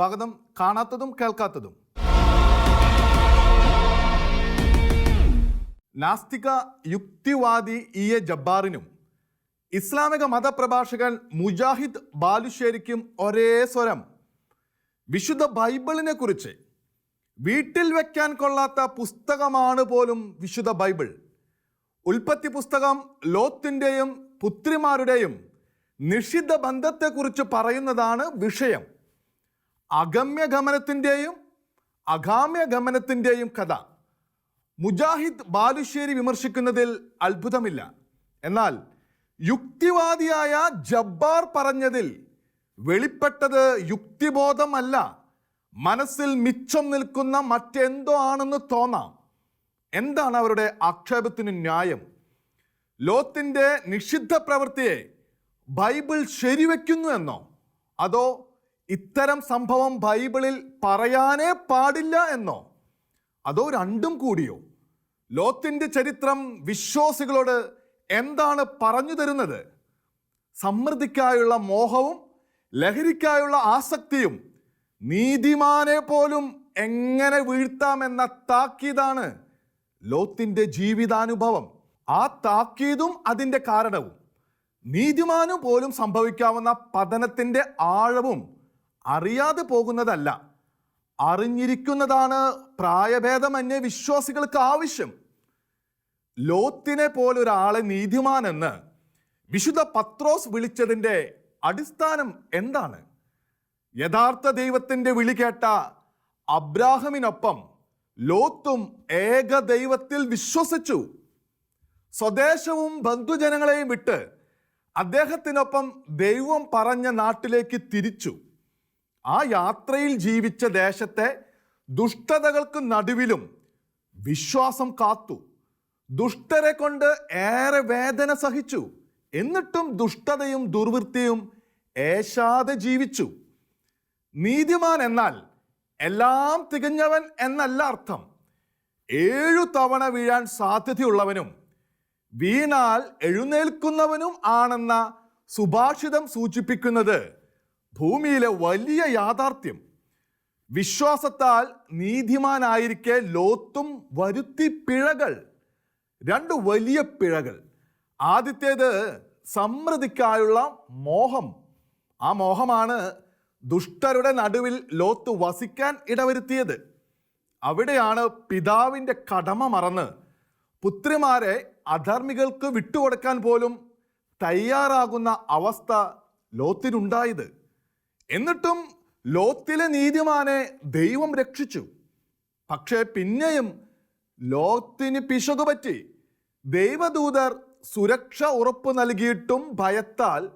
സ്വാഗതം. കാണാത്തതും കേൾക്കാത്തതും. നാസ്തിക യുക്തിവാദി E A ജബ്ബാറിനും ഇസ്ലാമിക മതപ്രഭാഷകൻ മുജാഹിദ് ബാലുശ്ശേരിക്കും ഒരേ സ്വരം. വിശുദ്ധ ബൈബിളിനെ കുറിച്ച് വീട്ടിൽ വെക്കാൻ കൊള്ളാത്ത പുസ്തകമാണ് പോലും വിശുദ്ധ ബൈബിൾ. ഉൽപ്പത്തി പുസ്തകം ലോത്തിന്റെയും പുത്രിമാരുടെയും നിഷിദ്ധ ബന്ധത്തെക്കുറിച്ച് പറയുന്നതാണ് വിഷയം. അഗമ്യഗമനത്തിന്റെയും അഗാമ്യഗമനത്തിന്റെയും കഥ. മുജാഹിദ് ബാലുശ്ശേരി വിമർശിക്കുന്നതിൽ അത്ഭുതമില്ല. എന്നാൽ യുക്തിവാദിയായ ജബ്ബാർ പറഞ്ഞതിൽ വെളിപ്പെട്ടത് യുക്തിബോധമല്ല. മനസ്സിൽ മിച്ചം നിൽക്കുന്ന മറ്റെന്തോ ആണെന്ന് തോന്നാം. എന്താണ് അവരുടെ ആക്ഷേപത്തിന് ന്യായം? ലോത്തിന്റെ നിഷിദ്ധ പ്രവൃത്തിയെ ബൈബിൾ ശരിവെക്കുന്നു എന്നോ? അതോ ഇത്തരം സംഭവം ബൈബിളിൽ പറയാനേ പാടില്ല എന്നോ? അതോ രണ്ടും കൂടിയോ? ലോത്തിന്റെ ചരിത്രം വിശ്വാസികളോട് എന്താണ് പറഞ്ഞു തരുന്നത്? സമൃദ്ധിക്കായുള്ള മോഹവും ലഹരിക്കായുള്ള ആസക്തിയും നീതിമാനെ പോലും എങ്ങനെ വീഴ്ത്താമെന്ന താക്കീതാണ് ലോത്തിന്റെ ജീവിതാനുഭവം. ആ താക്കീതും അതിന്റെ കാരണവും. നീതിമാനു പോലും സംഭവിക്കാവുന്ന പതനത്തിന്റെ ആഴവും അറിയാതെ പോകുന്നതല്ല. അറിഞ്ഞിരിക്കുന്നതാണ് പ്രായഭേദമന്യേ വിശ്വാസികൾക്ക് ആവശ്യം. ലോത്തിനെ പോലൊരാളെ നീതിമാനെന്ന് വിശുദ്ധ പത്രോസ് വിളിച്ചതിന്റെ അടിസ്ഥാനം എന്താണ്? യഥാർത്ഥ ദൈവത്തിന്റെ വിളി കേട്ട അബ്രാഹമിനൊപ്പം ലോത്തും ഏക ദൈവത്തിൽ വിശ്വസിച്ചു. സ്വദേശവും ബന്ധുജനങ്ങളെയും വിട്ട് അദ്ദേഹത്തിനൊപ്പം ദൈവം പറഞ്ഞ നാട്ടിലേക്ക് തിരിച്ചു. ആ യാത്രയിൽ ജീവിച്ച ദേശത്തെ ദുഷ്ടതകൾക്ക് നടുവിലും വിശ്വാസം കാത്തു. ദുഷ്ടരെ കൊണ്ട് ഏറെ വേദന സഹിച്ചു. എന്നിട്ടും ദുഷ്ടതയും ദുർവൃത്തിയും ഏശാതെ ജീവിച്ചു. നീതിമാൻ എന്നാൽ എല്ലാം തികഞ്ഞവൻ എന്നല്ല അർത്ഥം. ഏഴു തവണ വീഴാൻ സാധ്യതയുള്ളവനും വീണാൽ എഴുന്നേൽക്കുന്നവനും ആണെന്ന സുഭാഷിതം സൂചിപ്പിക്കുന്നത് ഭൂമിയിലെ വലിയ യാഥാർത്ഥ്യം. വിശ്വാസത്താൽ നീതിമാനായിരിക്കെ ലോത്തും വരുത്തി പിഴകൾ. രണ്ട് വലിയ പിഴകൾ. ആദ്യത്തേത് സമൃദ്ധിക്കായുള്ള മോഹം. ആ മോഹമാണ് ദുഷ്ടരുടെ നടുവിൽ ലോത്ത് വസിക്കാൻ ഇടവരുത്തിയത്. അവിടെയാണ് പിതാവിന്റെ കടമ മറന്ന് പുത്രിമാരെ അധർമ്മികൾക്ക് വിട്ടുകൊടുക്കാൻ പോലും തയ്യാറാകുന്ന അവസ്ഥ ലോത്തിനുണ്ടായത്. എന്നിട്ടും ലോത്തിലെ നീതിമാനെ ദൈവം രക്ഷിച്ചു. പക്ഷേ പിന്നെയും ലോത്തിന് പിശകു പറ്റി. ദൈവദൂതർ സുരക്ഷ ഉറപ്പ് നൽകിയിട്ടും ഭയത്താൽ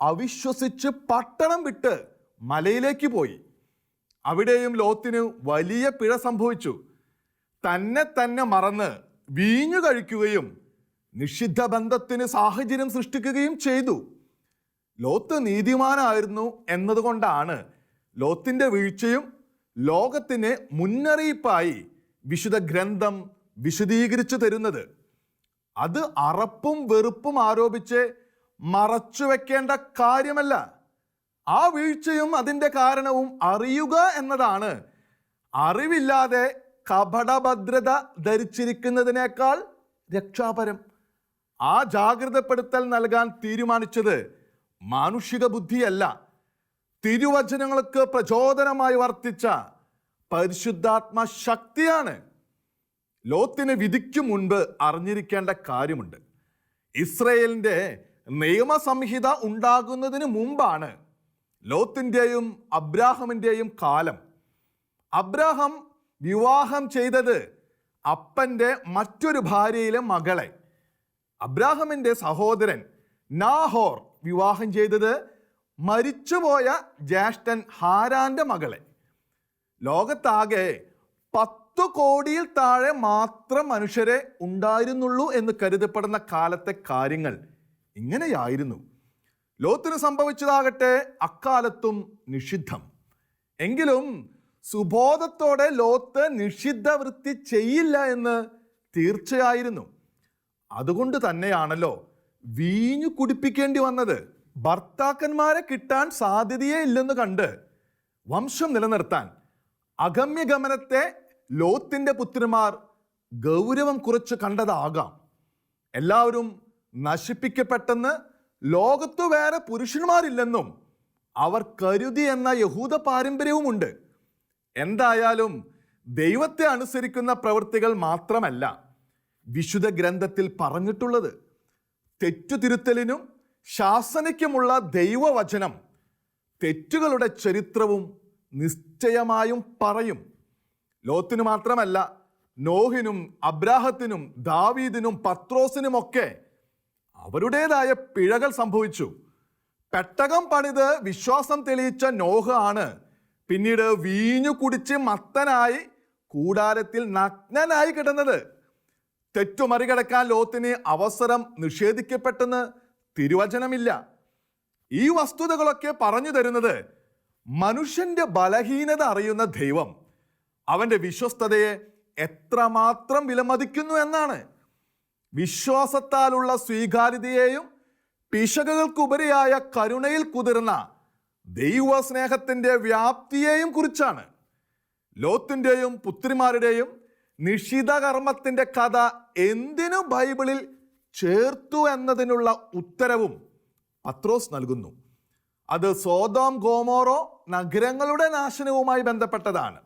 അവിശ്വസിച്ച് പട്ടണം വിട്ട് മലയിലേക്ക് പോയി. അവിടെയും ലോത്തിന് വലിയ പിഴ സംഭവിച്ചു. തന്നെ തന്നെ മറന്ന് വീഞ്ഞു കഴിക്കുകയും നിഷിദ്ധ ബന്ധത്തിന് സാഹചര്യം സൃഷ്ടിക്കുകയും ചെയ്തു. ലോത്ത് നീതിമാനായിരുന്നു എന്നതുകൊണ്ടാണ് ലോത്തിന്റെ വീഴ്ചയും ലോകത്തിന് മുന്നറിയിപ്പായി വിശുദ്ധ ഗ്രന്ഥം വിശദീകരിച്ചു തരുന്നത്. അത് അറപ്പും വെറുപ്പും ആരോപിച്ച് മറച്ചു വെക്കേണ്ട കാര്യമല്ല. ആ വീഴ്ചയും അതിന്റെ കാരണവും അറിയുക എന്നതാണ്. അറിവില്ലാതെ കപടഭദ്രത ധരിച്ചിരിക്കുന്നതിനേക്കാൾ രക്ഷാപരം. ആ ജാഗ്രതപ്പെടുത്തൽ നൽകാൻ തീരുമാനിച്ചത് മാനുഷിക ബുദ്ധിയല്ല. തിരുവചനങ്ങൾക്ക് പ്രചോദനമായി വർത്തിച്ച പരിശുദ്ധാത്മ ശക്തിയാണ് ലോത്തിന് വിധിക്കു മുൻപ് അറിഞ്ഞിരിക്കേണ്ട കാര്യമുണ്ട്. ഇസ്രയേലിന്റെ നിയമസംഹിത ഉണ്ടാകുന്നതിന് മുമ്പാണ് ലോത്തിന്റെയും അബ്രാഹമിന്റെയും കാലം. അബ്രാഹം വിവാഹം ചെയ്തത് അപ്പന്റെ മറ്റൊരു ഭാര്യയിലെ മകളെ. അബ്രാഹമിന്റെ സഹോദരൻ നാഹോർ വിവാഹം ചെയ്തത് മരിച്ചുപോയ ജ്യേഷ്ഠൻ ഹാരാന്റെ മകളെ. ലോകത്താകെ പത്തു കോടിയിൽ താഴെ മാത്രം മനുഷ്യരെ ഉണ്ടായിരുന്നുള്ളൂ എന്ന് കരുതപ്പെടുന്ന കാലത്തെ കാര്യങ്ങൾ ഇങ്ങനെയായിരുന്നു. ലോത്തിന് സംഭവിച്ചതാകട്ടെ അക്കാലത്തും നിഷിദ്ധം. എങ്കിലും സുബോധത്തോടെ ലോത്ത് നിഷിദ്ധ വൃത്തി ചെയ്യില്ല എന്ന് തീർച്ചയായിരുന്നു. അതുകൊണ്ട് തന്നെയാണല്ലോ വീഞ്ഞു കുടിപ്പിക്കേണ്ടി വന്നത്. ഭർത്താക്കന്മാരെ കിട്ടാൻ സാധ്യതയേ ഇല്ലെന്ന് കണ്ട് വംശം നിലനിർത്താൻ അഗമ്യഗമനത്തെ ലോത്തിന്റെ പുത്രന്മാർ ഗൗരവം കുറച്ച് കണ്ടതാകാം. എല്ലാവരും നശിപ്പിക്കപ്പെട്ടെന്ന് ലോകത്തു വേറെ പുരുഷന്മാരില്ലെന്നും അവർ കരുതി എന്ന യഹൂദ പാരമ്പര്യവുമുണ്ട്. എന്തായാലും ദൈവത്തെ അനുസരിക്കുന്ന പ്രവൃത്തികൾ മാത്രമല്ല വിശുദ്ധ ഗ്രന്ഥത്തിൽ പറഞ്ഞിട്ടുള്ളത്. തെറ്റുതിരുത്തലിനും ശാസനയ്ക്കുമുള്ള ദൈവവചനം തെറ്റുകളുടെ ചരിത്രവും നിശ്ചയമായും പറയും. ലോത്തിനു മാത്രമല്ല നോഹിനും അബ്രാഹത്തിനും ദാവീദിനും പത്രോസിനുമൊക്കെ അവരുടേതായ പിഴകൾ സംഭവിച്ചു. പെട്ടകം പണിത് വിശ്വാസം തെളിയിച്ച നോഹ ആണ് പിന്നീട് വീഞ്ഞു കുടിച്ച് മത്തനായി കൂടാരത്തിൽ നഗ്നനായി കിടന്നത്. തെറ്റു മറികടക്കാൻ ലോത്തിന് അവസരം നിഷേധിക്കപ്പെട്ടെന്ന് തിരുവചനമില്ല. ഈ വസ്തുതകളൊക്കെ പറഞ്ഞു തരുന്നത് മനുഷ്യന്റെ ബലഹീനത അറിയുന്ന ദൈവം. അവന്റെ വിശ്വസ്തതയെ എത്രമാത്രം വിലമതിക്കുന്നു എന്നാണ്. വിശ്വാസത്താലുള്ള സ്വീകാര്യതയെയും പിശകുകൾക്കുപരിയായ കരുണയിൽ കുതിർന്ന ദൈവസ്നേഹത്തിന്റെ വ്യാപ്തിയെയും കുറിച്ചാണ്. ലോത്തിന്റെയും പുത്രിമാരുടെയും നിഷിതകർമ്മത്തിന്റെ കഥ എന്തിനു ബൈബിളിൽ ചേർത്തു എന്നതിനുള്ള ഉത്തരവും പത്രോസ് നൽകുന്നു. അത് സോതോം ഗോമോറോ നഗരങ്ങളുടെ നാശനവുമായി ബന്ധപ്പെട്ടതാണ്.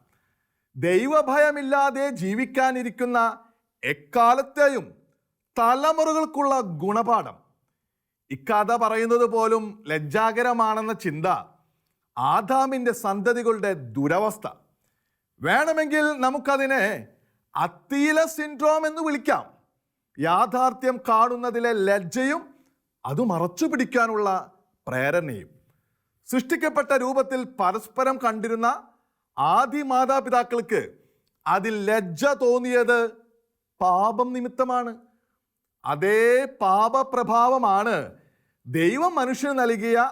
ദൈവഭയമില്ലാതെ ജീവിക്കാനിരിക്കുന്ന എക്കാലത്തെയും തലമുറകൾക്കുള്ള ഗുണപാഠം. ഇക്കഥ പറയുന്നത് പോലും ലജ്ജാകരമാണെന്ന ചിന്ത ആദാമിന്റെ സന്തതികളുടെ ദുരവസ്ഥ. വേണമെങ്കിൽ നമുക്കതിനെ അത്തീല സിൻഡ്രോം എന്ന് വിളിക്കാം. യാഥാർത്ഥ്യം കാണുന്നതിലെ ലജ്ജയും അത് മറച്ചു പിടിക്കാനുള്ള പ്രേരണയും. സൃഷ്ടിക്കപ്പെട്ട രൂപത്തിൽ പരസ്പരം കണ്ടിരുന്ന ആദി മാതാപിതാക്കൾക്ക് അതിൽ ലജ്ജ തോന്നിയത് പാപം നിമിത്തമാണ്. അതേ പാപപ്രഭാവമാണ് ദൈവം മനുഷ്യന് നൽകിയ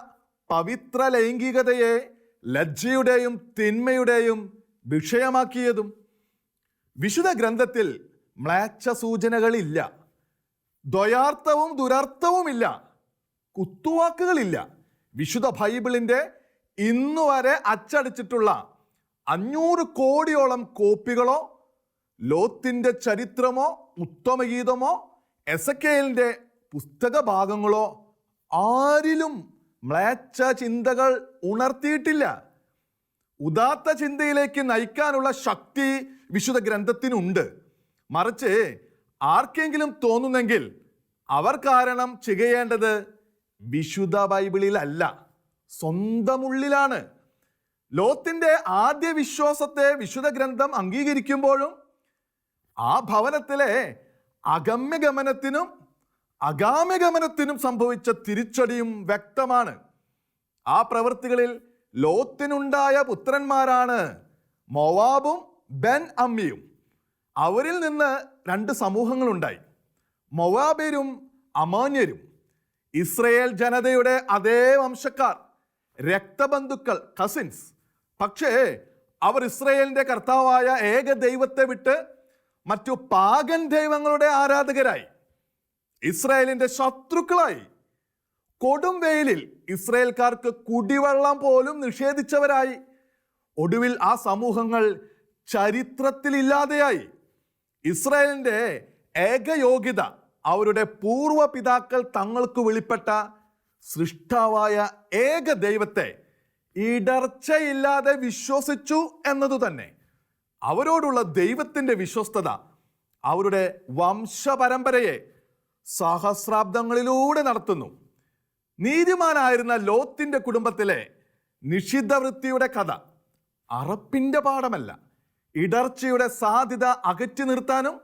പവിത്ര ലൈംഗികതയെ ലജ്ജയുടെയും തിന്മയുടെയും വിഷയമാക്കിയതും. വിശുദ്ധ ഗ്രന്ഥത്തിൽ മ്ലേച്ഛ സൂചനകളില്ല ദ്വയാർത്ഥവും ദുരർത്ഥവുമില്ല. കുത്തുവാക്കുകളില്ല. വിശുദ്ധ ബൈബിളിന്റെ ഇന്നു വരെ അച്ചടിച്ചിട്ടുള്ള അഞ്ഞൂറ് കോടിയോളം കോപ്പികളോ ലോത്തിന്റെ ചരിത്രമോ ഉത്തമഗീതമോ എസക്കേലിന്റെ പുസ്തക ഭാഗങ്ങളോ ആരിലും മ്ലേച്ഛ ചിന്തകൾ ഉണർത്തിയിട്ടില്ല. ഉദാത്ത ചിന്തയിലേക്ക് നയിക്കാനുള്ള ശക്തി വിശുദ്ധ ഗ്രന്ഥത്തിനുണ്ട്. മറിച്ച് ആർക്കെങ്കിലും തോന്നുന്നെങ്കിൽ അവർ കാരണം ചെയ്യേണ്ടത് വിശുദ്ധ ബൈബിളിലല്ല. സ്വന്തം ഉള്ളിലാണ്. ലോത്തിന്റെ ആദ്യ വിശ്വാസത്തെ വിശുദ്ധ ഗ്രന്ഥം അംഗീകരിക്കുമ്പോഴും ആ ഭവനത്തിലെ അഗമ്യഗമനത്തിനും അഗാമ്യഗമനത്തിനും സംഭവിച്ച തിരിച്ചടിയും വ്യക്തമാണ്. ആ പ്രവൃത്തികളിൽ ലോത്തിനുണ്ടായ പുത്രന്മാരാണ് മൊവാബും ബെൻ അമ്മിയും അവരിൽ നിന്ന് രണ്ട് സമൂഹങ്ങളുണ്ടായി. മൊവാബരും അമാന്യരും. ഇസ്രയേൽ ജനതയുടെ അതേ വംശക്കാർ രക്തബന്ധുക്കൾ കസിൻസ് പക്ഷേ അവർ ഇസ്രയേലിന്റെ കർത്താവായ ഏക ദൈവത്തെ വിട്ട് മറ്റു പാകൻ ദൈവങ്ങളുടെ ആരാധകരായി. ഇസ്രായേലിന്റെ ശത്രുക്കളായി. കൊടും വെയിലിൽ ഇസ്രയേൽക്കാർക്ക് കുടിവെള്ളം പോലും നിഷേധിച്ചവരായി. ഒടുവിൽ ആ സമൂഹങ്ങൾ ചരിത്രത്തിലില്ലാതെയായി. ഇസ്രായേലിന്റെ ഏകയോഗ്യത അവരുടെ പൂർവ പിതാക്കൾ തങ്ങൾക്ക് വെളിപ്പെട്ട സൃഷ്ടാവായ ഏക ദൈവത്തെ ഇടർച്ചയില്ലാതെ വിശ്വസിച്ചു എന്നതുതന്നെ അവരോടുള്ള ദൈവത്തിന്റെ വിശ്വസ്തത അവരുടെ വംശപരമ്പരയെ സഹസ്രാബ്ദങ്ങളിലൂടെ നടത്തുന്നു. നീതിമാനായിരുന്ന ലോത്തിന്റെ കുടുംബത്തിലെ നിഷിദ്ധവൃത്തിയുടെ കഥ അറപ്പിന്റെ പാഠമല്ല. ഇടർച്ചയുടെ സാധ്യത അകറ്റി നിർത്താനും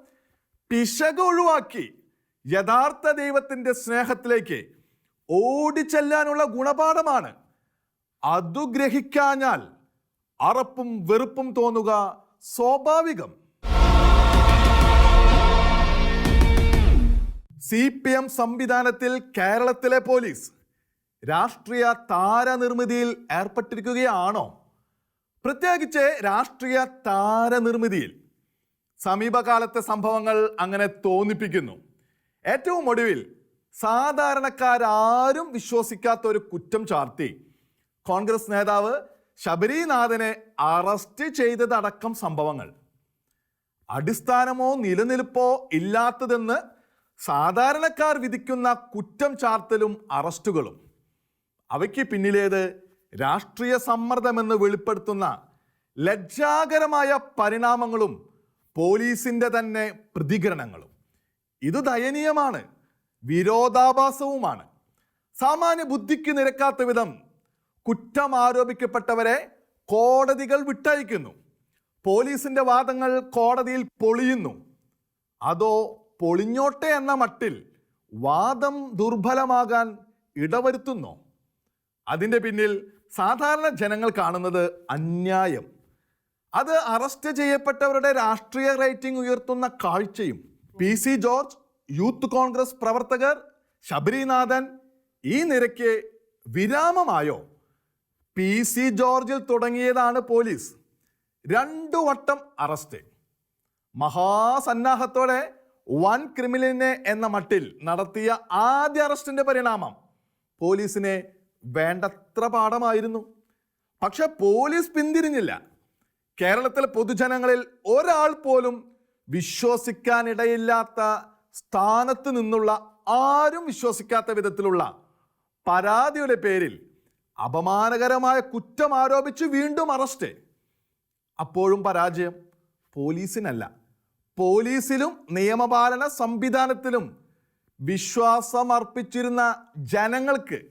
പിശക് ഒഴിവാക്കി യഥാർത്ഥ ദൈവത്തിന്റെ സ്നേഹത്തിലേക്ക് ഓടിച്ചെല്ലാനുള്ള ഗുണപാഠമാണ്. അതു ഗ്രഹിക്കാഞ്ഞാൽ അറപ്പും വെറുപ്പും തോന്നുക സ്വാഭാവികം. സി പി എം സംവിധാനത്തിൽ കേരളത്തിലെ പോലീസ് രാഷ്ട്രീയ താരനിർമ്മിതിയിൽ ഏർപ്പെട്ടിരിക്കുകയാണോ? പ്രത്യേകിച്ച് രാഷ്ട്രീയ താരനിർമ്മിതിയിൽ സമീപകാലത്തെ സംഭവങ്ങൾ അങ്ങനെ തോന്നിപ്പിക്കുന്നു. ഏറ്റവും ഒടുവിൽ സാധാരണക്കാരും വിശ്വസിക്കാത്ത ഒരു കുറ്റം ചാർത്തി കോൺഗ്രസ് നേതാവ് ശബരിനാഥനെ അറസ്റ്റ് ചെയ്തതടക്കം സംഭവങ്ങൾ. അടിസ്ഥാനമോ നിലനിൽപ്പോ ഇല്ലാത്തതെന്ന് സാധാരണക്കാർ വിധിക്കുന്ന കുറ്റം ചാർത്തലും അറസ്റ്റുകളും. അവയ്ക്ക് പിന്നിലേത് രാഷ്ട്രീയ സമ്മർദ്ദമെന്ന് വെളിപ്പെടുത്തുന്ന ലജ്ജാകരമായ പരിണാമങ്ങളും പോലീസിന്റെ തന്നെ പ്രതികരണങ്ങളും. ഇത് ദയനീയമാണ് വിരോധാഭാസവുമാണ്. സാമാന്യ ബുദ്ധിക്ക് നിരക്കാത്ത വിധം കുറ്റം ആരോപിക്കപ്പെട്ടവരെ കോടതികൾ വിട്ടയക്കുന്നു. പോലീസിന്റെ വാദങ്ങൾ കോടതിയിൽ പൊളിയുന്നു. അതോ പൊളിഞ്ഞോട്ടെ എന്ന മട്ടിൽ വാദം ദുർബലമാകാൻ ഇടവരുത്തുന്നോ? അതിന്റെ പിന്നിൽ സാധാരണ ജനങ്ങൾ കാണുന്നത് അന്യായം. അത് അറസ്റ്റ് ചെയ്യപ്പെട്ടവരുടെ രാഷ്ട്രീയ റേറ്റിംഗ് ഉയർത്തുന്ന കാഴ്ചയും. P C George youth Congress പ്രവർത്തകർ ശബരിനാഥൻ ഈ നിരക്ക് വിരാമമായോ? പി സി ജോർജിൽ തുടങ്ങിയതാണ് പോലീസ്. രണ്ടു വട്ടം അറസ്റ്റ്. മഹാസന്നാഹത്തോടെ വൻ ക്രിമിനലിനെ എന്ന മട്ടിൽ നടത്തിയ ആദ്യ അറസ്റ്റിന്റെ പരിണാമം. പോലീസിനെ വേണ്ടത്ര പാഠമായിരുന്നു. പക്ഷെ പോലീസ് പിന്തിരിഞ്ഞില്ല. കേരളത്തിലെ പൊതുജനങ്ങളിൽ ഒരാൾ പോലും വിശ്വസിക്കാനിടയില്ലാത്ത സ്ഥാനത്ത് നിന്നുള്ള ആരും വിശ്വസിക്കാത്ത വിധത്തിലുള്ള പരാതിയുടെ പേരിൽ അപമാനകരമായ കുറ്റം ആരോപിച്ച് വീണ്ടും അറസ്റ്റ്. അപ്പോഴും പരാജയം പോലീസിനല്ല. പോലീസിലും നിയമപാലന സംവിധാനത്തിലും വിശ്വാസം അർപ്പിച്ചിരുന്ന ജനങ്ങൾക്ക്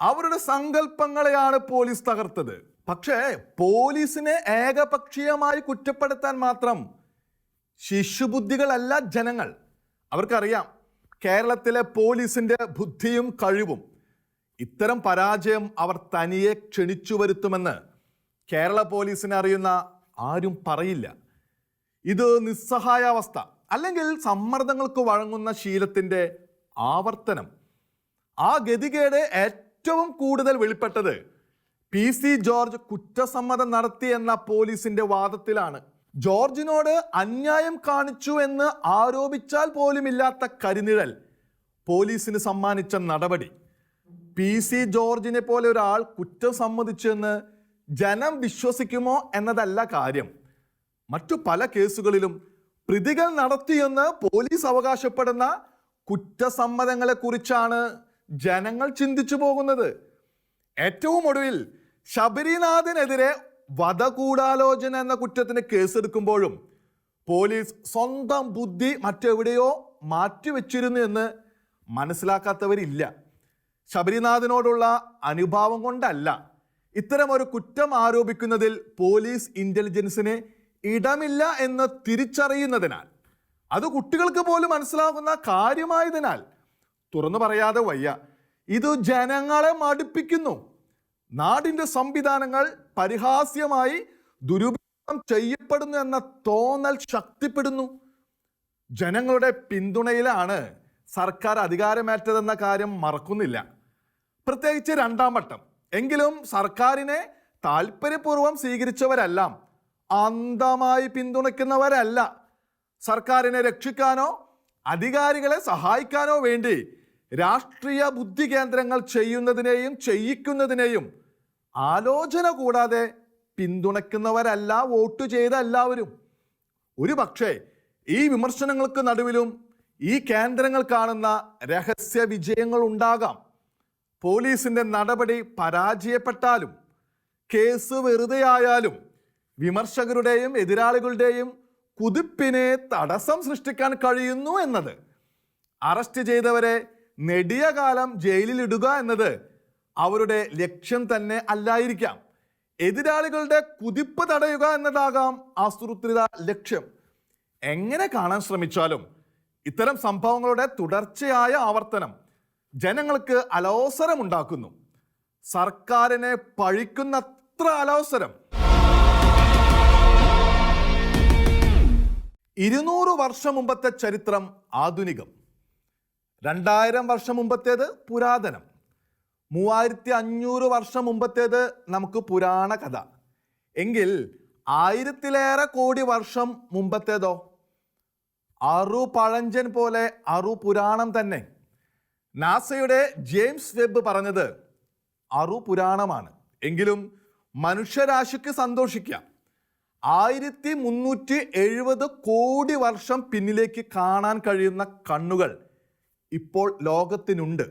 അവരുടെ സങ്കല്പങ്ങളെയാണ് പോലീസ് തകർത്തത്. പക്ഷേ പോലീസിനെ ഏകപക്ഷീയമായി കുറ്റപ്പെടുത്താൻ മാത്രം ശിശുബുദ്ധികളല്ല ജനങ്ങൾ. അവർക്കറിയാം കേരളത്തിലെ പോലീസിന്റെ ബുദ്ധിയും കഴിവും. ഇത്തരം പരാജയം അവർ തനിയെ ക്ഷണിച്ചു വരുത്തുമെന്ന് കേരള പോലീസിനെ അറിയുന്ന ആരും പറയില്ല. ഇത് നിസ്സഹായാവസ്ഥ അല്ലെങ്കിൽ സമ്മർദ്ദങ്ങൾക്ക് വഴങ്ങുന്ന ശീലത്തിന്റെ ആവർത്തനം. ആ ഗതികേട് ഏറ്റവും കൂടുതൽ വെളിപ്പെട്ടത് പി സി ജോർജ് കുറ്റസമ്മതം നടത്തി എന്ന പോലീസിന്റെ വാദത്തിലാണ്. ജോർജിനോട് അന്യായം കാണിച്ചു എന്ന് ആരോപിച്ചാൽ പോലുമില്ലാത്ത കരിനിഴൽ. പോലീസിന് സമ്മാനിച്ച നടപടി. പി സി ജോർജിനെ പോലെ ഒരാൾ കുറ്റം സമ്മതിച്ചെന്ന് ജനം വിശ്വസിക്കുമോ എന്നതല്ല കാര്യം. മറ്റു പല കേസുകളിലും പ്രതികൾ നടത്തിയെന്ന് പോലീസ് അവകാശപ്പെടുന്ന കുറ്റസമ്മതങ്ങളെ കുറിച്ചാണ് ജനങ്ങൾ ചിന്തിച്ചു പോകുന്നത്. ഏറ്റവും ഒടുവിൽ ശബരിനാഥിനെതിരെ വധകൂടാലോചന എന്ന കുറ്റത്തിന് കേസെടുക്കുമ്പോഴും പോലീസ് സ്വന്തം ബുദ്ധി മറ്റെവിടെയോ മാറ്റിവെച്ചിരുന്നു എന്ന് മനസ്സിലാക്കാത്തവരില്ല. ശബരിനാഥിനോടുള്ള അനുഭാവം കൊണ്ടല്ല. ഇത്തരം ഒരു കുറ്റം ആരോപിക്കുന്നതിൽ പോലീസ് ഇന്റലിജൻസിന് ഇടമില്ല എന്ന് തിരിച്ചറിയുന്നതിനാൽ. അത് കുട്ടികൾക്ക് പോലും മനസ്സിലാകുന്ന കാര്യമായതിനാൽ തുറന്നു പറയാതെ വയ്യ. ഇത് ജനങ്ങളെ മടുപ്പിക്കുന്നു. നാടിന്റെ സംവിധാനങ്ങൾ പരിഹാസ്യമായി ദുരുപയോഗം ചെയ്യപ്പെടുന്നു എന്ന തോന്നൽ ശക്തിപ്പെടുന്നു. ജനങ്ങളുടെ പിന്തുണയിലാണ് സർക്കാർ അധികാരമേറ്റതെന്ന കാര്യം മറക്കുന്നില്ല. പ്രത്യേകിച്ച് രണ്ടാം വട്ടം. എങ്കിലും സർക്കാരിനെ താല്പര്യപൂർവം സ്വീകരിച്ചവരെല്ലാം അന്ധമായി പിന്തുണയ്ക്കുന്നവരല്ല. സർക്കാരിനെ രക്ഷിക്കാനോ അധികാരികളെ സഹായിക്കാനോ വേണ്ടി രാഷ്ട്രീയ ബുദ്ധി കേന്ദ്രങ്ങൾ ചെയ്യുന്നതിനെയും ചെയ്യിക്കുന്നതിനെയും ആലോചന കൂടാതെ പിന്തുണയ്ക്കുന്നവരല്ല വോട്ട് ചെയ്ത എല്ലാവരും. ഒരു പക്ഷേ ഈ വിമർശനങ്ങൾക്ക് നടുവിലും ഈ കേന്ദ്രങ്ങൾ കാണുന്ന രഹസ്യ വിജയങ്ങൾ ഉണ്ടാകാം. പോലീസിന്റെ നടപടി പരാജയപ്പെട്ടാലും കേസ് വെറുതെ ആയാലും വിമർശകരുടെയും എതിരാളികളുടെയും കുതിപ്പിനെ തടസ്സം സൃഷ്ടിക്കാൻ കഴിയുന്നു എന്നത്. അറസ്റ്റ് ചെയ്തവരെ നെടിയ കാലം ജയിലിലിടുക എന്നത് അവരുടെ ലക്ഷ്യം തന്നെ അല്ലായിരിക്കാം. എതിരാളികളുടെ കുതിപ്പ് തടയുക എന്നതാകാം ആസൂത്രിത ലക്ഷ്യം. എങ്ങനെ കാണാൻ ശ്രമിച്ചാലും ഇത്തരം സംഭവങ്ങളുടെ തുടർച്ചയായ ആവർത്തനം ജനങ്ങൾക്ക് അലോസരമുണ്ടാക്കുന്നു. സർക്കാരിനെ പഴിക്കുന്നത്ര അലോസരം. ഇരുന്നൂറ് വർഷം മുമ്പത്തെ ചരിത്രം ആധുനികം. രണ്ടായിരം വർഷം മുമ്പത്തേത് പുരാതനം. മൂവായിരത്തി അഞ്ഞൂറ് വർഷം മുമ്പത്തേത് നമുക്ക് പുരാണ കഥ. എങ്കിൽ ആയിരത്തിലേറെ കോടി വർഷം മുമ്പത്തേതോ? അറു പഴഞ്ചൻ പോലെ അറു പുരാണം തന്നെ. നാസയുടെ ജെയിംസ് വെബ് പറഞ്ഞത് അറു പുരാണമാണ്. എങ്കിലും മനുഷ്യരാശിക്ക് സന്തോഷിക്കാം. ആയിരത്തി മുന്നൂറ്റി എഴുപത് കോടി വർഷം പിന്നിലേക്ക് കാണാൻ കഴിയുന്ന കണ്ണുകൾ ഇപ്പോൾ ലോകത്തിനുണ്ട്.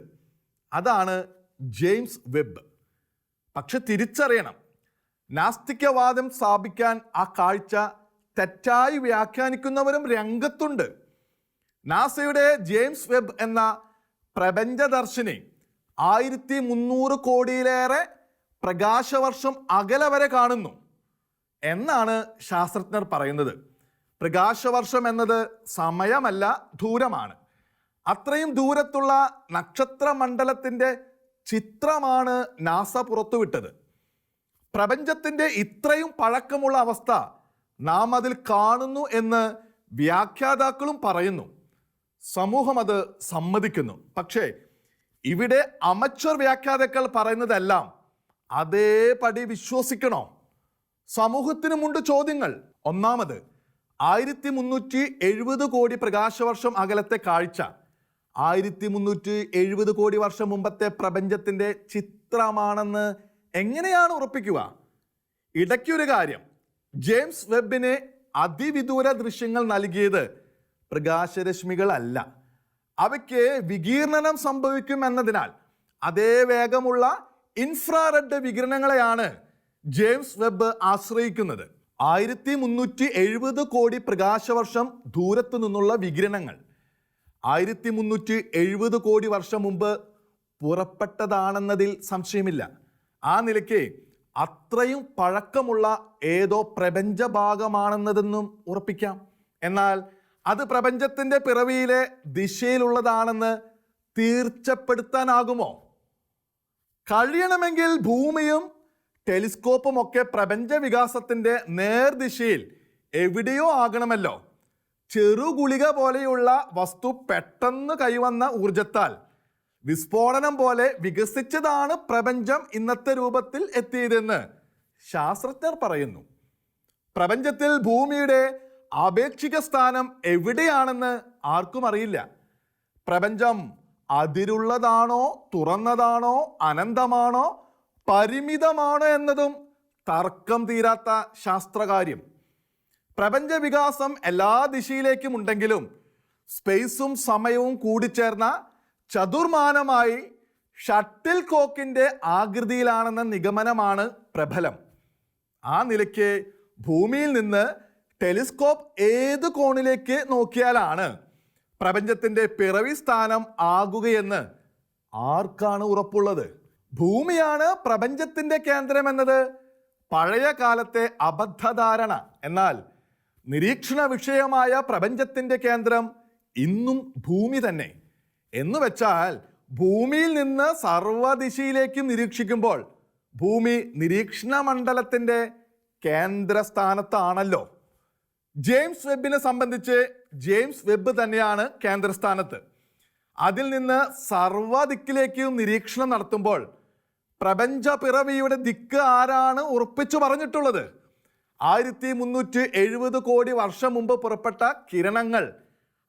അതാണ് ജെയിംസ് വെബ്. പക്ഷെ തിരിച്ചറിയണം. നാസ്തികവാദം സ്ഥാപിക്കാൻ ആ കാഴ്ച തെറ്റായി വ്യാഖ്യാനിക്കുന്നവരും രംഗത്തുണ്ട്. നാസയുടെ ജെയിംസ് വെബ് എന്ന പ്രപഞ്ചദർശിനി ആയിരത്തി മുന്നൂറ് കോടിയിലേറെ പ്രകാശവർഷം അകലെ വരെ കാണുന്നു എന്നാണ് ശാസ്ത്രജ്ഞർ പറയുന്നത്. പ്രകാശവർഷം എന്നത് സമയമല്ല ദൂരമാണ്. അത്രയും ദൂരത്തുള്ള നക്ഷത്രമണ്ഡലത്തിന്റെ ചിത്രമാണ് നാസ പുറത്തുവിട്ടത്. പ്രപഞ്ചത്തിന്റെ ഇത്രയും പഴക്കമുള്ള അവസ്ഥ നാം അതിൽ കാണുന്നു എന്ന് വ്യാഖ്യാതാക്കളും പറയുന്നു. സമൂഹം അത് സമ്മതിക്കുന്നു. പക്ഷേ ഇവിടെ അമച്ചർ വ്യാഖ്യാതാക്കൾ പറയുന്നതെല്ലാം അതേപടി വിശ്വസിക്കണോ? സമൂഹത്തിനുമുണ്ട് ചോദ്യങ്ങൾ. ഒന്നാമത് ആയിരത്തി മുന്നൂറ്റി എഴുപത് കോടി പ്രകാശവർഷം അകലത്തെ കാഴ്ച. ആയിരത്തി മുന്നൂറ്റി എഴുപത് കോടി വർഷം മുമ്പത്തെ പ്രപഞ്ചത്തിന്റെ ചിത്രമാണെന്ന് എങ്ങനെയാണ് ഉറപ്പിക്കുക? ഇടയ്ക്കൊരു കാര്യം. ജെയിംസ് വെബിന് അതിവിദൂര ദൃശ്യങ്ങൾ നൽകിയത് പ്രകാശരശ്മികളല്ല. അവയ്ക്ക് വികീർണനം സംഭവിക്കും എന്നതിനാൽ അതേ വേഗമുള്ള ഇൻഫ്രാറെഡ് വികിരണങ്ങളെയാണ് ജെയിംസ് വെബ് ആശ്രയിക്കുന്നത്. ആയിരത്തി മുന്നൂറ്റി എഴുപത് കോടി പ്രകാശവർഷം ദൂരത്തു നിന്നുള്ള വികിരണങ്ങൾ. ആയിരത്തി മുന്നൂറ്റി എഴുപത് കോടി വർഷം മുമ്പ് പുറപ്പെട്ടതാണെന്നതിൽ സംശയമില്ല. ആ നിലയ്ക്ക് അത്രയും പഴക്കമുള്ള ഏതോ പ്രപഞ്ച ഭാഗമാണെന്നതെന്നും ഉറപ്പിക്കാം. എന്നാൽ അത് പ്രപഞ്ചത്തിന്റെ പിറവിയിലെ ദിശയിലുള്ളതാണെന്ന് തീർച്ചപ്പെടുത്താനാകുമോ? കഴിയണമെങ്കിൽ ഭൂമിയും ടെലിസ്കോപ്പും ഒക്കെ പ്രപഞ്ച വികാസത്തിന്റെ നേർദിശയിൽ എവിടെയോ ആകണമല്ലോ. ചെറുഗുളിക പോലെയുള്ള വസ്തു പെട്ടെന്ന് കൈവന്ന ഊർജത്താൽ വിസ്ഫോടനം പോലെ വികസിച്ചതാണ് പ്രപഞ്ചം ഇന്നത്തെ രൂപത്തിൽ എത്തിയതെന്ന് ശാസ്ത്രജ്ഞർ പറയുന്നു. പ്രപഞ്ചത്തിൽ ഭൂമിയുടെ ആപേക്ഷിക സ്ഥാനം എവിടെയാണെന്ന് ആർക്കും അറിയില്ല. പ്രപഞ്ചം അതിരുള്ളതാണോ തുറന്നതാണോ അനന്തമാണോ പരിമിതമാണോ എന്നതും തർക്കം തീരാത്ത ശാസ്ത്രകാര്യം. പ്രപഞ്ച വികാസം എല്ലാ ദിശയിലേക്കും ഉണ്ടെങ്കിലും സ്പേസും സമയവും കൂടിച്ചേർന്ന ചതുർമാനമായി ഷട്ടിൽ കോക്കിന്റെ ആകൃതിയിലാണെന്ന നിഗമനമാണ് പ്രബലം. ആ നിലയ്ക്ക് ഭൂമിയിൽ നിന്ന് ടെലിസ്കോപ്പ് ഏത് കോണിലേക്ക് നോക്കിയാലാണ് പ്രപഞ്ചത്തിന്റെ പിറവി സ്ഥാനം ആകുകയെന്ന് ആർക്കാണ് ഉറപ്പുള്ളത്? ഭൂമിയാണ് പ്രപഞ്ചത്തിന്റെ കേന്ദ്രം എന്നത് പഴയ കാലത്തെ അബദ്ധധാരണ. എന്നാൽ നിരീക്ഷണ വിഷയമായ പ്രപഞ്ചത്തിന്റെ കേന്ദ്രം ഇന്നും ഭൂമി തന്നെ. എന്ന് വെച്ചാൽ ഭൂമിയിൽ നിന്ന് സർവദിശയിലേക്കും നിരീക്ഷിക്കുമ്പോൾ ഭൂമി നിരീക്ഷണ മണ്ഡലത്തിന്റെ കേന്ദ്രസ്ഥാനത്താണല്ലോ. ജെയിംസ് വെബിനെ സംബന്ധിച്ച് ജെയിംസ് വെബ് തന്നെയാണ് കേന്ദ്രസ്ഥാനത്ത്. അതിൽ നിന്ന് സർവദിക്കിലേക്കും നിരീക്ഷണം നടത്തുമ്പോൾ പ്രപഞ്ച പിറവിയുടെ ദിക്ക് ആരാണ് ഉറപ്പിച്ചു പറഞ്ഞിട്ടുള്ളത്? ആയിരത്തി മുന്നൂറ്റി എഴുപത് കോടി വർഷം മുമ്പ് പുറപ്പെട്ട കിരണങ്ങൾ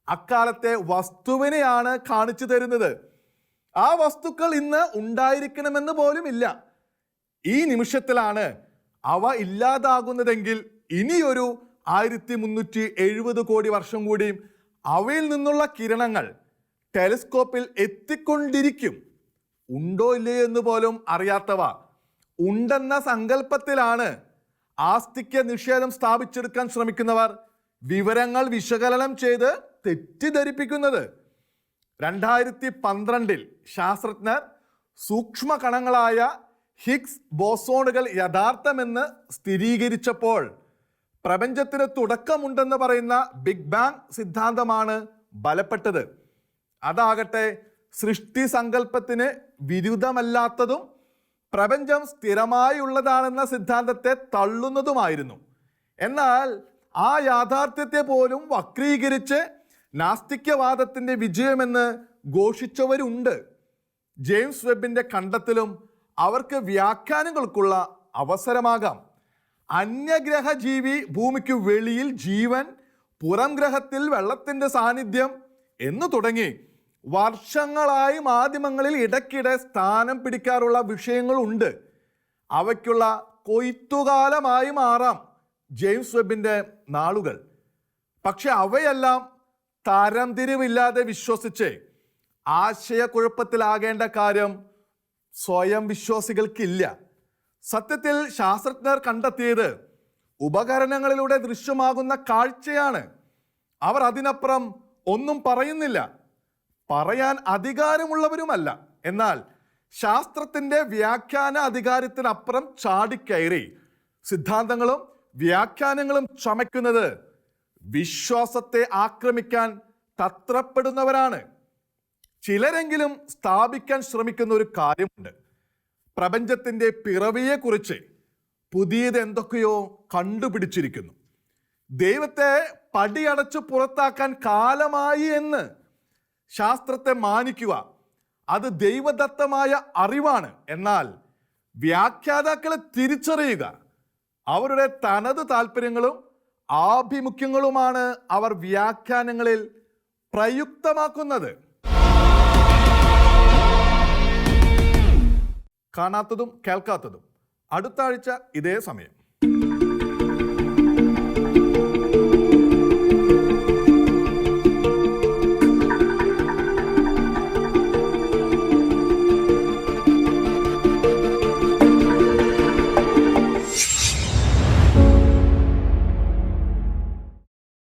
അക്കാലത്തെ വസ്തുവിനെയാണ് കാണിച്ചു തരുന്നത്. ആ വസ്തുക്കൾ ഇന്ന് ഉണ്ടായിരിക്കണമെന്ന് പോലും ഇല്ല. ഈ നിമിഷത്തിലാണ് അവ ഇല്ലാതാകുന്നതെങ്കിൽ ഇനിയൊരു ആയിരത്തി മുന്നൂറ്റി എഴുപത് കോടി വർഷം കൂടിയും അവയിൽ നിന്നുള്ള കിരണങ്ങൾ ടെലിസ്കോപ്പിൽ എത്തിക്കൊണ്ടിരിക്കും. ഉണ്ടോ ഇല്ലയോ എന്ന് പോലും അറിയാത്തവ. ഉണ്ടെന്ന സങ്കല്പത്തിലാണ് ആസ്തിക്യ നിഷേധം സ്ഥാപിച്ചെടുക്കാൻ ശ്രമിക്കുന്നവർ വിവരങ്ങൾ വിശകലനം ചെയ്ത് തെറ്റിദ്ധരിപ്പിക്കുന്നത്. രണ്ടായിരത്തി പന്ത്രണ്ടിൽ ശാസ്ത്രജ്ഞർ സൂക്ഷ്മ കണങ്ങളായ ഹിഗ്സ് ബോസോണുകൾ യഥാർത്ഥമെന്ന് സ്ഥിരീകരിച്ചപ്പോൾ പ്രപഞ്ചത്തിന് തുടക്കമുണ്ടെന്ന് പറയുന്ന ബിഗ് ബാങ് സിദ്ധാന്തമാണ് ബലപ്പെട്ടത്. അതാകട്ടെ സൃഷ്ടി സങ്കല്പത്തിന് വിരുദ്ധമല്ലാത്തതും പ്രപഞ്ചം സ്ഥിരമായി ഉള്ളതാണെന്ന സിദ്ധാന്തത്തെ തള്ളുന്നതുമായിരുന്നു. എന്നാൽ ആ യാഥാർത്ഥ്യത്തെ പോലും വക്രീകരിച്ച് നാസ്തിക്യവാദത്തിന്റെ വിജയമെന്ന് ഘോഷിച്ചവരുണ്ട്. ജെയിംസ് വെബിന്റെ കണ്ടെത്തലും അവർക്ക് വ്യാഖ്യാനങ്ങൾക്കുള്ള അവസരമാകാം. അന്യഗ്രഹ ജീവി ഭൂമിക്ക് വെളിയിൽ ജീവൻ പുറം ഗ്രഹത്തിൽ വെള്ളത്തിന്റെ സാന്നിധ്യം എന്നു തുടങ്ങി. വർഷങ്ങളായി മാധ്യമങ്ങളിൽ ഇടയ്ക്കിടെ സ്ഥാനം പിടിക്കാറുള്ള വിഷയങ്ങളുണ്ട്. അവയ്ക്കുള്ള കൊയ്ത്തുകാലമായി മാറാം ജെയിംസ് വെബിന്റെ നാളുകൾ. പക്ഷെ അവയെല്ലാം തരംതിരിവില്ലാതെ വിശ്വസിച്ച് ആശയക്കുഴപ്പത്തിലാകേണ്ട കാര്യം സ്വയം വിശ്വാസികൾക്കില്ല. സത്യത്തിൽ ശാസ്ത്രജ്ഞർ കണ്ടെത്തിയത് ഉപകരണങ്ങളിലൂടെ ദൃശ്യമാകുന്ന കാഴ്ചയാണ്. അവർ അതിനപ്പുറം ഒന്നും പറയുന്നില്ല. പറയാൻ അധികാരമുള്ളവരുമല്ല. എന്നാൽ ശാസ്ത്രത്തിന്റെ വ്യാഖ്യാന അധികാരത്തിനപ്പുറം ചാടിക്കയറി സിദ്ധാന്തങ്ങളും വ്യാഖ്യാനങ്ങളും ചമയ്ക്കുന്നത് വിശ്വാസത്തെ ആക്രമിക്കാൻ തത്രപ്പെടുന്നവരാണ്. ചിലരെങ്കിലും സ്ഥാപിക്കാൻ ശ്രമിക്കുന്ന ഒരു കാര്യമുണ്ട്. പ്രപഞ്ചത്തിന്റെ പിറവിയെക്കുറിച്ച് പുതിയത് എന്തൊക്കെയോ കണ്ടുപിടിച്ചിരിക്കുന്നു. ദൈവത്തെ പടിയടച്ച് പുറത്താക്കാൻ കാലമായി എന്ന് ശാസ്ത്രത്തെ മാനിക്കുക. അത് ദൈവദത്തമായ അറിവാണ്. എന്നാൽ വ്യാഖ്യാതാക്കളെ തിരിച്ചറിയുക. അവരുടെ തനത് താല്പര്യങ്ങളും ആഭിമുഖ്യങ്ങളുമാണ് അവർ വ്യാഖ്യാനങ്ങളിൽ പ്രയുക്തമാക്കുന്നത്. കാണാത്തതും കേൾക്കാത്തതും. അടുത്ത ആഴ്ച ഇതേ സമയം.